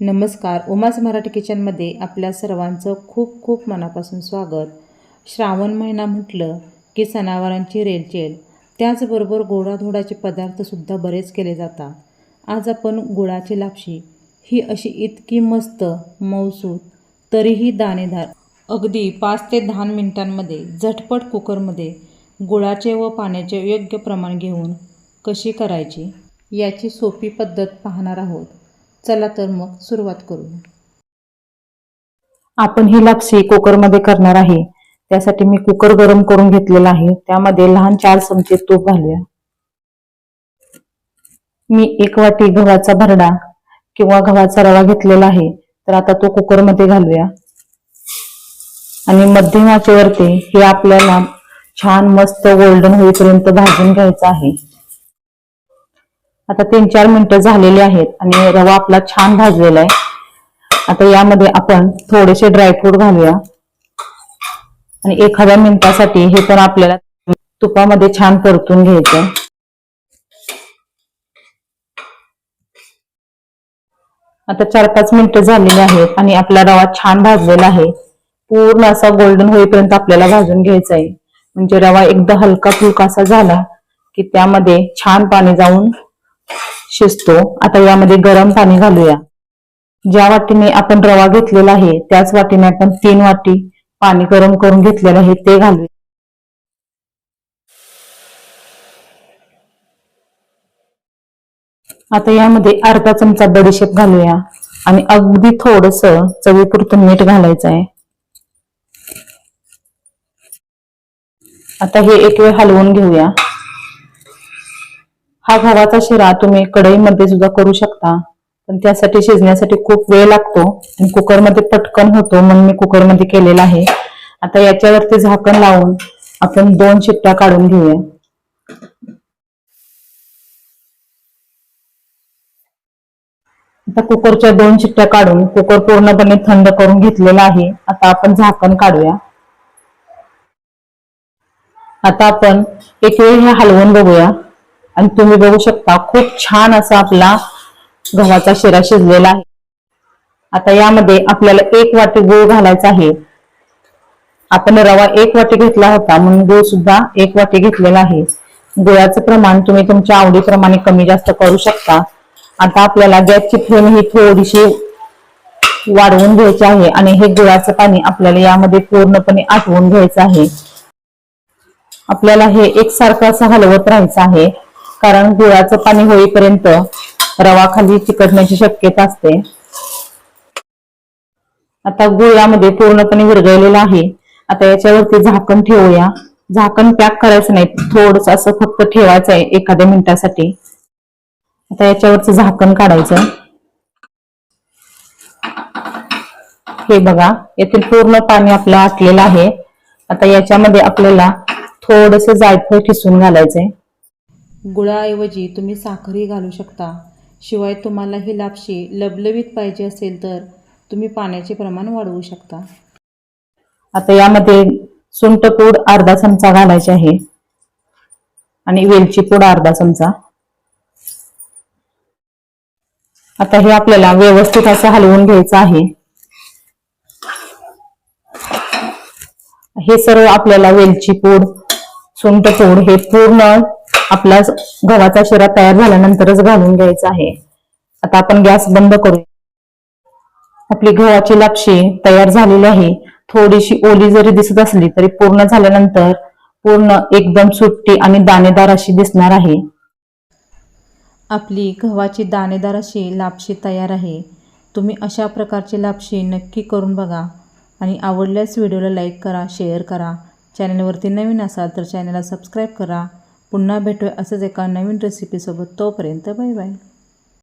नमस्कार. उमास मराठी किचनमध्ये आपल्या सर्वांचं खूप खूप मनापासून स्वागत. श्रावण महिना म्हटलं की सणावारांची रेलचेल. त्याचबरोबर गोडाधोडाचे पदार्थसुद्धा बरेच केले जातात. आज आपण गुळाची लापशी. ही अशी इतकी मस्त मौसूद तरीही दाणेदार अगदी पाच ते दहा मिनिटांमध्ये झटपट कुकरमध्ये गुळाचे व पाण्याचे योग्य प्रमाण घेऊन कशी करायची? याची सोपी पद्धत पाहणार आहोत. चला तर मग सुरुवात करू. आपण ही लापसी कुकरमध्ये करणार आहे. त्यासाठी मी कुकर गरम करून घेतलेला आहे. त्यामध्ये लहान चार चमचे तूप घालूया. मी एक वाटी गव्हाचा भरडा किंवा गव्हाचा रवा घेतलेला आहे. तर आता तो कुकरमध्ये घालूया. आणि मध्यम आचेवरती हे आपल्याला छान मस्त गोल्डन होईपर्यंत भाजून घ्यायचं आहे. आता तीन चार मिनिटं झालेली आहेत आणि रवा आपला छान भाजलेला आहे. आता यामध्ये आपण थोडेसे ड्रायफ्रूट घालूया. आणि एखाद्या मिनिटासाठी हे पण आपल्याला तुपामध्ये छान परतून घ्यायचं आता चार पाच मिनिटं झालेली आहेत आणि आपला रवा छान भाजलेला आहे. पूर्ण असा गोल्डन होईपर्यंत आपल्याला भाजून घ्यायचा आहे. म्हणजे रवा एकदा हलका फुलका असा झाला की त्यामध्ये छान पाणी जाऊन शिजतो. आता यामध्ये गरम पाणी घालूया. ज्या वाटीने आपण रवा घेतलेला आहे त्याच वाटीने आपण तीन वाटी पाणी गरम करून घेतलेलं आहे ते घालूया. आता यामध्ये अर्धा चमचा बडीशेप घालूया. आणि अगदी थोडस चवीपुरतं मीठ घालायचं आहे आता हे एक वेळ हलवून घेऊया. हा गव्हाचा शिरा तुम्ही कढईमध्ये सुद्धा करू शकता. पण त्यासाठी शिजण्यासाठी खूप वेळ लागतो आणि कुकरमध्ये पटकन होतो म्हणून मी कुकरमध्ये केलेला आहे. आता याच्यावरती झाकण लावून आपण दोन शिट्ट्या काढून घेऊया. आता कुकरच्या दोन शिट्ट्या काढून कुकर पूर्णपणे थंड करून घेतलेला आहे. आता आपण झाकण काढूया. आता आपण एक वेळ हे हलवून बघूया. आणि तुम्ही बघू शकता खूप छान असा आपला गव्हाचा शिरा शिजलेला आहे. आता यामध्ये आपल्याला एक वाटी गूळ घालायचा आहे. आपण रवा एक वाटी घेतला होता म्हणून गूळ सुद्धा एक वाटी घेतलेला आहे. गुळाचं प्रमाण तुम्ही तुमच्या आवडीप्रमाणे कमी जास्त करू शकता. आता आपल्याला गॅसची फ्लेम ही थोडीशी वाढवून घ्यायची आहे आणि हे गुळाचं पाणी आपल्याला यामध्ये पूर्णपणे आटवून घ्यायचं आहे. आपल्याला हे एकसारखं असं हलवत राहायचं आहे. कारण गुळाचं पाणी होईपर्यंत रवा खाली चिकटण्याची शक्यता असते. आता गुळ यामध्ये पूर्णपणे विरघळलेला आहे. आता याच्यावरती झाकण ठेवूया. झाकण पॅक करायचं नाही. थोडस असं फक्त ठेवायचं आहे एखाद्या मिनिटासाठी. आता याच्यावरचं झाकण काढायचं. हे बघा येथील पूर्ण पाणी आपलं आटलेलं आहे. आता याच्यामध्ये आपल्याला थोडस जायफळ ठिसून घालायचंय. गुळाऐवजी तुम्ही साखरही घालू शकता. शिवाय तुम्हाला ही लापशी लबलबीत पाहिजे असेल तर तुम्ही पाण्याचे प्रमाण वाढवू शकता. आता यामध्ये सुंट पूड अर्धा चमचा घालायचे आहे. आणि वेलची पूड अर्धा चमचा. आता हे आपल्याला व्यवस्थित असं हलवून घ्यायचं आहे. हे सर्व आपल्याला वेलची पूड सुंट पूड हे पूर्ण आपला गव्हाचा शिरा तयार झाल्यानंतरच घालून घ्यायचा आहे. आता आपण गॅस बंद करू. आपली गव्हाची लापशी तयार झालेली आहे. थोडीशी ओली जरी दिसत असली तरी पूर्ण झाल्यानंतर पूर्ण एकदम सुट्टी आणि दाणेदार अशी दिसणार आहे. आपली गव्हाची दाणेदार अशी लापशी तयार आहे. तुम्ही अशा प्रकारची लापशी नक्की करून बघा आणि आवडल्यास व्हिडिओला लाईक करा शेअर करा. चॅनलवरती नवीन असाल तर चॅनलला सबस्क्राईब करा. पुन्हा भेटूया असंच एका नवीन रेसिपीसोबत तोपर्यंत बाय बाय.